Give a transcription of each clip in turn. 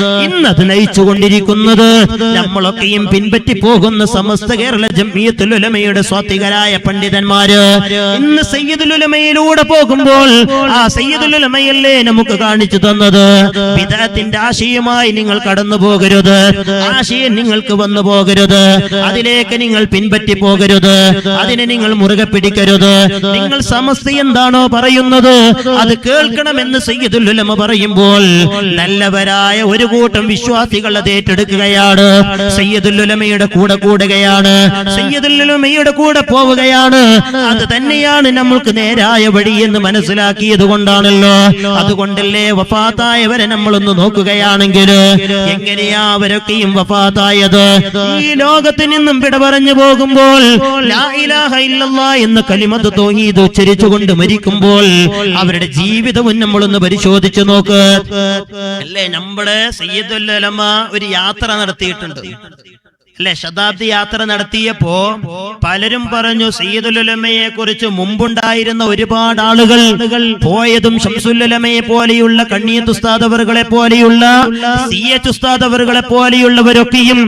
ഇന്ന് അത് നയിച്ചുകൊണ്ടിരിക്കുന്നത് നമ്മളൊക്കെയും പിൻപറ്റി പോകുന്ന സമസ്ത കേരള ജമ്മിയത്തുൽ ഉലമയുടെ സ്വാത്വികരായ പണ്ഡിതന്മാര്. ഇന്ന് സയ്യിദുൽ ഉലമയിലൂടെ പോകുമ്പോൾ ആ സയ്യിദുൽ ഉലമയല്ലേ നമുക്ക് കാണിച്ചു തന്നത്? പിതാത്തിന്റെ ആശയമായി നിങ്ങൾ കടന്നു പോകരുത്. ആശയം നിങ്ങൾക്ക് വന്നു പോകരുത്. അതിലേക്ക് നിങ്ങൾ പിൻപറ്റി പോകരുത്. അതിനെ നിങ്ങൾ മുറുകെ പിടിക്കരുത്. നിങ്ങൾ സമസ്ത എന്താണോ പറയുന്നത് അത് കേൾക്കണമെന്ന് സയ്യിദുൽ ഉലമ പറയുമ്പോൾ നല്ലവരായ ഒരു കൂട്ടം വിശ്വാസികൾ അത് ഏറ്റെടുക്കുകയാണ്. സയ്യിദുൽ ഉലമയുടെ കൂടെ കൂടുകയാണ്. സയ്യിദുൽ ഉലമയുടെ കൂടെ പോവുകയാണ്. അത് തന്നെയാണ് നമ്മൾക്ക് നേരായ വഴി എന്ന് മനസ്സിലാക്കിയത് കൊണ്ടാണല്ലോ. അതുകൊണ്ടല്ലേ വഫാത്തായവരെ നമ്മളൊന്ന് നോക്കുകയാണെങ്കിൽ എങ്ങനെയാ അവരൊക്കെയും വഫാത്തായത്? ഈ ലോകത്ത് നിന്നും വിട പറഞ്ഞു പോകുമ്പോൾ എന്ന് കലിമത്ത് തോഹീദ് ഉച്ചരിച്ചുകൊണ്ട് മരിക്കുമ്പോൾ അവരുടെ ജീവിതവും നമ്മളൊന്ന് പരിശോധിച്ചു നോക്ക്. അല്ലേ നമ്മുടെ സയ്യിദുല്ലമ ഒരു യാത്ര നടത്തിയിട്ടുണ്ട്. അല്ലെ? ശതാബ്ദി യാത്ര നടത്തിയപ്പോ പലരും പറഞ്ഞു സീദുലുലമയെ കുറിച്ച് മുമ്പുണ്ടായിരുന്ന ഒരുപാട് ആളുകൾ പോയതും ഷംസുല്ലുലമയെ പോലെയുള്ള കണ്ണിയത്ത് ഉസ്താദവറുകളെ പോലെയുള്ള സി എച്ച് ഉസ്താദവറുകളെ പോലെയുള്ളവരൊക്കെയും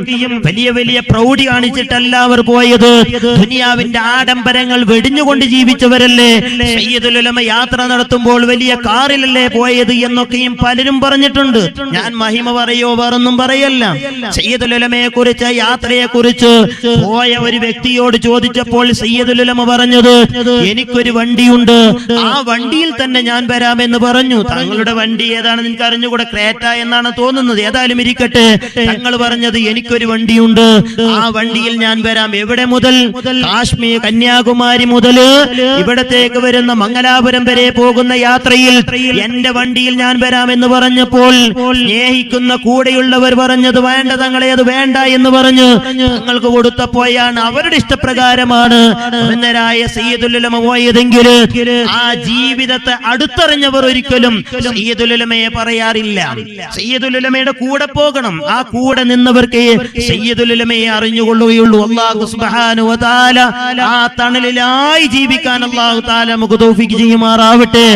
വലിയ വലിയ പ്രൗഢി കാണിച്ചിട്ടല്ല അവർ പോയത്. ദുനിയാവിന്റെ ആഡംബരങ്ങൾ വെടിഞ്ഞുകൊണ്ട് ജീവിച്ചവരല്ലേ? സയ്യിദുലുലമ യാത്ര നടത്തുമ്പോൾ വലിയ കാറിലല്ലേ പോയത് എന്നൊക്കെയും പലരും പറഞ്ഞിട്ടുണ്ട്. ഞാൻ മഹിമ പറയോ? വേറൊന്നും പറയല്ല. സയ്യിദുലുലമയെ കുറിച്ച് യാത്രയെ കുറിച്ച് പോയ ഒരു വ്യക്തിയോട് ചോദിച്ചപ്പോൾ സയ്യദുലമ പറഞ്ഞത് എനിക്കൊരു വണ്ടിയുണ്ട്. ആ വണ്ടിയിൽ തന്നെ ഞാൻ വരാമെന്ന് പറഞ്ഞു. തങ്ങളുടെ വണ്ടി ഏതാണ് എനിക്ക് അറിഞ്ഞുകൂടെ ക്രേറ്റ എന്നാണ് തോന്നുന്നത്. ഏതായാലും ഇരിക്കട്ടെ. തങ്ങൾ പറഞ്ഞത് എനിക്കൊരു വണ്ടിയുണ്ട്. ആ വണ്ടിയിൽ ഞാൻ വരാം. എവിടെ മുതൽ? കാശ്മീർ കന്യാകുമാരി മുതൽ. ഇവിടത്തേക്ക് വരുന്ന മംഗലാപുരം വരെ പോകുന്ന യാത്രയിൽ എന്റെ വണ്ടിയിൽ ഞാൻ വരാമെന്ന് പറഞ്ഞപ്പോൾ സ്നേഹിക്കുന്ന കൂടെയുള്ളവർ പറഞ്ഞത് വേണ്ട തങ്ങളെ അത് വേണ്ട എന്ന് പറഞ്ഞ്. തങ്ങൾക്ക് കൊടുത്തപ്പോയാണ് അവരുടെ ഇഷ്ടപ്രകാരമാണ്. ബഹുമാന്യരായ സയ്യിദുലുലമ പോയതെങ്കിൽ ആ ജീവിതത്തെ അടുത്തറിഞ്ഞവർ ഒരിക്കലും സയ്യദുലമയെ പറയാറില്ല. സയ്യദുലമയുടെ കൂടെ പോകണം. ആ കൂടെ നിന്നവർക്ക് സയ്യദുലമയെ അറിഞ്ഞുകൊള്ളുകയുള്ളൂ. അള്ളാഹു സുബാനു വ തആല ആ തണലിലായി ജീവിക്കാൻ അള്ളാഹു താല നമുക്ക് ചെയ്യുമാറാവട്ടെ.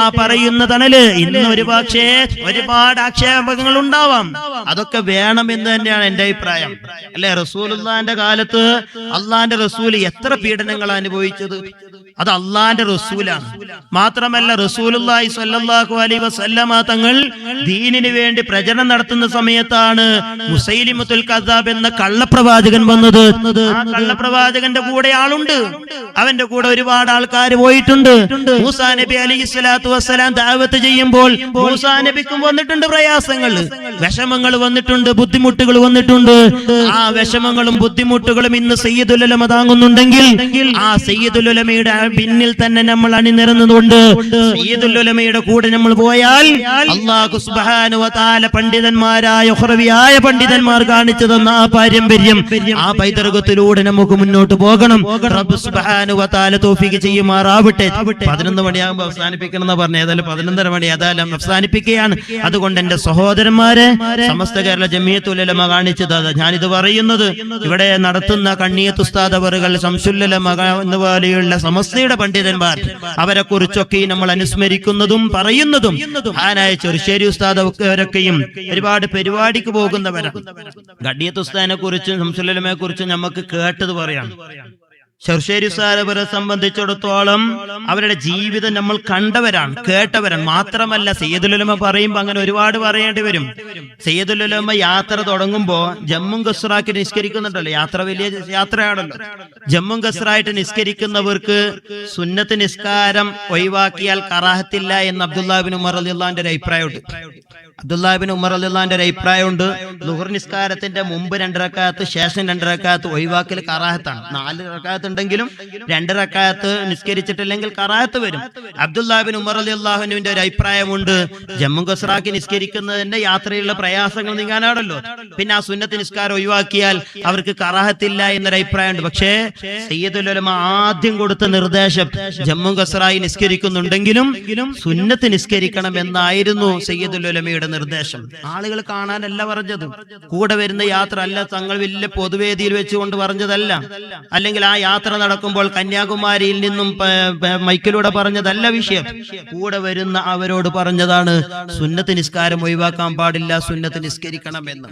ആ പറയുന്ന തണൽ ഇന്ന് ഒരു പക്ഷേ ഒരുപാട് ആക്ഷേപങ്ങൾ ഉണ്ടാവാം. അതൊക്കെ വേണമെന്ന് തന്നെയാണ് എന്റെ അഭിപ്രായം. അല്ലെ? റസൂലുള്ളാന്റെ കാലത്ത് അള്ളാന്റെ റസൂൽ എത്ര പീഡനങ്ങൾ അനുഭവിച്ചത്? അത് അള്ളാന്റെ റസൂലാണ്. മാത്രമല്ല റസൂലുള്ളാഹി സ്വല്ലല്ലാഹു അലൈഹി വസല്ലമ തങ്ങൾ ദീനിന് വേണ്ടി പ്രചരണം നടത്തുന്ന സമയത്താണ് മുസൈലിമത്തുൽ കസാബ് എന്ന കള്ളപ്രവാചകൻ വന്നത്. ആ കള്ളപ്രവാചകന്റെ കൂടെ ആളുണ്ട്. അവന്റെ കൂടെ ഒരുപാട് ആൾക്കാർ പോയിട്ടുണ്ട്. മൂസാ നബി അലൈഹി സ്വലാത്തു വസ്സലാം ദാവത്ത് ചെയ്യുമ്പോൾ മൂസാ നബിക്കും വന്നിട്ടുണ്ട് പ്രയാസങ്ങൾ. വിഷമങ്ങൾ വന്നിട്ടുണ്ട് ബുദ്ധിമുട്ടുകൾ വന്നിട്ടുണ്ട്. ആ വിഷമങ്ങളും ബുദ്ധിമുട്ടുകളും ഇന്ന് സയ്യിദുലമ താങ്ങുന്നുണ്ടെങ്കിൽ ആ സയ്യിദുലമയുടെ പിന്നിൽ തന്നെ നമ്മൾ അണിനിരന്നുകൊണ്ട് സയ്യിദുലമയുടെ കൂടെ നമ്മൾ പോയാൽ പണ്ഡിതന്മാരായ ഹുറവിയായ പണ്ഡിതന്മാർ കാണിച്ചു തന്ന ആ പാരമ്പര്യം ആ പൈതൃകത്തിലൂടെ നമുക്ക് മുന്നോട്ട് പോകണം. റബ്ബ് ചെയ്യുമാറാവട്ടെ. പതിനൊന്ന് മണിയാകുമ്പോൾ അവസാനിപ്പിക്കണം എന്ന് പറഞ്ഞു. ഏതായാലും പതിനൊന്നര മണി ഏതായാലും അവസാനിപ്പിക്കുകയാണ്. അതുകൊണ്ട് എന്റെ സഹോദരന്മാരെ സമസ്ത കേരള ജമിയത്തുലമ കാണിച്ചത്. ഞാനിത് പറയുന്നത് ഇവിടെ നടത്തുന്ന കണ്ണിയത്തുസ്താദവറുകൾ ശംസുല്ലമ എന്ന സമസ്തയുടെ പണ്ഡിതന്മാർ അവരെ കുറിച്ചൊക്കെ നമ്മൾ അനുസ്മരിക്കുന്നതും പറയുന്നതും ആനായ ചെറുശ്ശേരി ഉസ്താദവരൊക്കെയും ഒരുപാട് പരിപാടിക്ക് പോകുന്നവരാണ്. കണ്ണിയത്ത് ഉസ്താദിനെ കുറിച്ചും ശംസുല്ലമയെ കുറിച്ചും നമുക്ക് കേട്ടത് പറയാം. ചെറുശ്ശേരി സാരവരെ സംബന്ധിച്ചിടത്തോളം അവരുടെ ജീവിതം നമ്മൾ കണ്ടവരാണ് കേട്ടവരാണ്. മാത്രമല്ല സയ്യദുലമ പറയുമ്പോ അങ്ങനെ ഒരുപാട് പറയേണ്ടി വരും. സയ്യദുലമ യാത്ര തുടങ്ങുമ്പോ ജമ്മും ഗസ്റാക്കി നിസ്കരിക്കുന്നുണ്ടല്ലോ. യാത്ര വലിയ യാത്രയാണല്ലോ. ജമ്മും ഗസ്റായിട്ട് നിസ്കരിക്കുന്നവർക്ക് സുന്നത്ത് നിസ്കാരം ഒഴിവാക്കിയാൽ കറാഹത്തില്ല എന്ന് അബ്ദുല്ലാബിൻ ഉമർ അലിള്ളാന്റെ ഒരു അഭിപ്രായമുണ്ട്. അബ്ദുല്ലാബിൻ ഉമർ അലിള്ളാന്റെ ഒരു അഭിപ്രായമുണ്ട്. ലുഹർ നിസ്കാരത്തിന്റെ മുമ്പ് രണ്ടരക്കാലത്ത് ശേഷം രണ്ടരക്കാലത്ത് ഒഴിവാക്കൽ കറാഹത്താണ്. നാല് റക്കാത്ത് ഉണ്ടെങ്കിലും രണ്ട് റക്കായത്ത് നിസ്കരിച്ചിട്ടില്ലെങ്കിൽ കറായത്ത് വരും. അബ്ദുല്ലാബിൻ ഉമർ അലി അള്ളാഹുനുവിന്റെ ഒരു അഭിപ്രായമുണ്ട്. ജമ്മു കസ്രാക്കി നിസ്കരിക്കുന്നതിന്റെ യാത്രയിലുള്ള പ്രയാസങ്ങൾ നീങ്ങാനാണല്ലോ. പിന്നെ ആ സുന്നത്ത് നിസ്കാരം ഒഴിവാക്കിയാൽ അവർക്ക് കറാഹത്തില്ല എന്നൊരു അഭിപ്രായമുണ്ട് പക്ഷേ സയ്യദുലമ ആദ്യം കൊടുത്ത നിർദ്ദേശം ജമ്മു കസ്രായി നിസ്കരിക്കുന്നുണ്ടെങ്കിലും സുന്നത്ത് നിസ്കരിക്കണം എന്നായിരുന്നു സയ്യദുലമയുടെ നിർദ്ദേശം. ആളുകൾ കാണാനല്ല പറഞ്ഞത്. കൂടെ വരുന്ന യാത്ര അല്ല തങ്ങൾ വലിയ പൊതുവേദിയിൽ വെച്ചുകൊണ്ട് പറഞ്ഞതല്ല. അല്ലെങ്കിൽ ആ യാത്ര യാത്ര നടക്കുമ്പോൾ കന്യാകുമാരിയിൽ നിന്നും മൈക്കിലൂടെ പറഞ്ഞതല്ല വിഷയം. കൂടെ വരുന്ന അവരോട് പറഞ്ഞതാണ് സുന്നത്ത് നിസ്കാരം ഒഴിവാക്കാൻ പാടില്ല സുന്നത്ത് നിസ്കരിക്കണമെന്ന്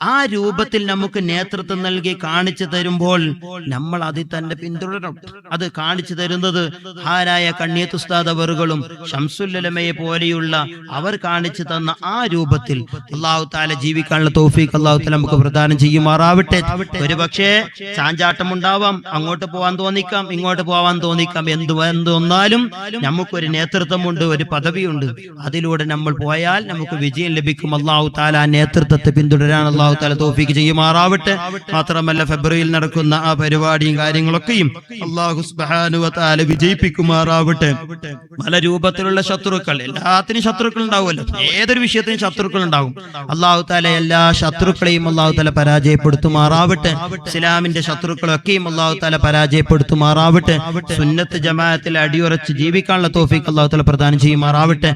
ആ രൂപത്തിൽ നമുക്ക് നേതൃത്വം നൽകി കാണിച്ചു തരുമ്പോൾ നമ്മൾ അതിൽ തന്നെ പിന്തുടരണം. അത് കാണിച്ചു തരുന്നത് ആരായ കണ്ണിയത്തുസ്താദവറുകളും ഷംസുല്ലമയെ പോലെയുള്ള അവർ കാണിച്ചു തന്ന ആ രൂപത്തിൽ അള്ളാഹു താല ജീവിക്കാനുള്ള തോഫിക്ക് അള്ളാഹു താല നമുക്ക് പ്രദാനം ചെയ്യുമാറാവട്ടെ. ഒരു പക്ഷേ ചാഞ്ചാട്ടം ഉണ്ടാവാം അങ്ങോട്ട് പോവാൻ തോന്നിക്കാം ഇങ്ങോട്ട് പോവാൻ തോന്നിക്കാം എന്ത് എന്ത് വന്നാലും നമുക്കൊരു നേതൃത്വമുണ്ട് ഒരു പദവിയുണ്ട്. അതിലൂടെ നമ്മൾ പോയാൽ നമുക്ക് വിജയം ലഭിക്കും. അള്ളാഹു താല നേതൃത്വത്തെ പിന്തുടരാൻ അള്ളാഹു താല തോഫിക്ക് ചെയ്യുമാറാവട്ടെ. മാത്രമല്ല ഫെബ്രുവരിയിൽ നടക്കുന്ന ആ പരിപാടിയും കാര്യങ്ങളൊക്കെയും അള്ളാഹു സുബ്ഹാനഹു വ തആല വിജയിപ്പിക്കുമാറാവട്ടെ. പല രൂപത്തിലുള്ള ശത്രുക്കൾ എല്ലാത്തിനും ശത്രുക്കൾ ഉണ്ടാവുമല്ലോ. ഏതൊരു വിഷയത്തിനും ശത്രുക്കൾ ഉണ്ടാവും അള്ളാഹു താല എല്ലാ ശത്രുക്കളെയും അള്ളാഹു താല പരാജയപ്പെടുത്തുമാറാവട്ടെ. ഇസ്ലാമിന്റെ ശത്രുക്കളൊക്കെയും അള്ളാഹു താല പരാജയപ്പെടുത്തുമാറാവട്ടെ. സുന്നത്ത് ജമാഅത്തിൽ അടിയുറച്ച് ജീവിക്കാനുള്ള തോഫിക്ക് അള്ളാഹു താല പ്രദാനം ചെയ്യുമാറാവട്ടെ.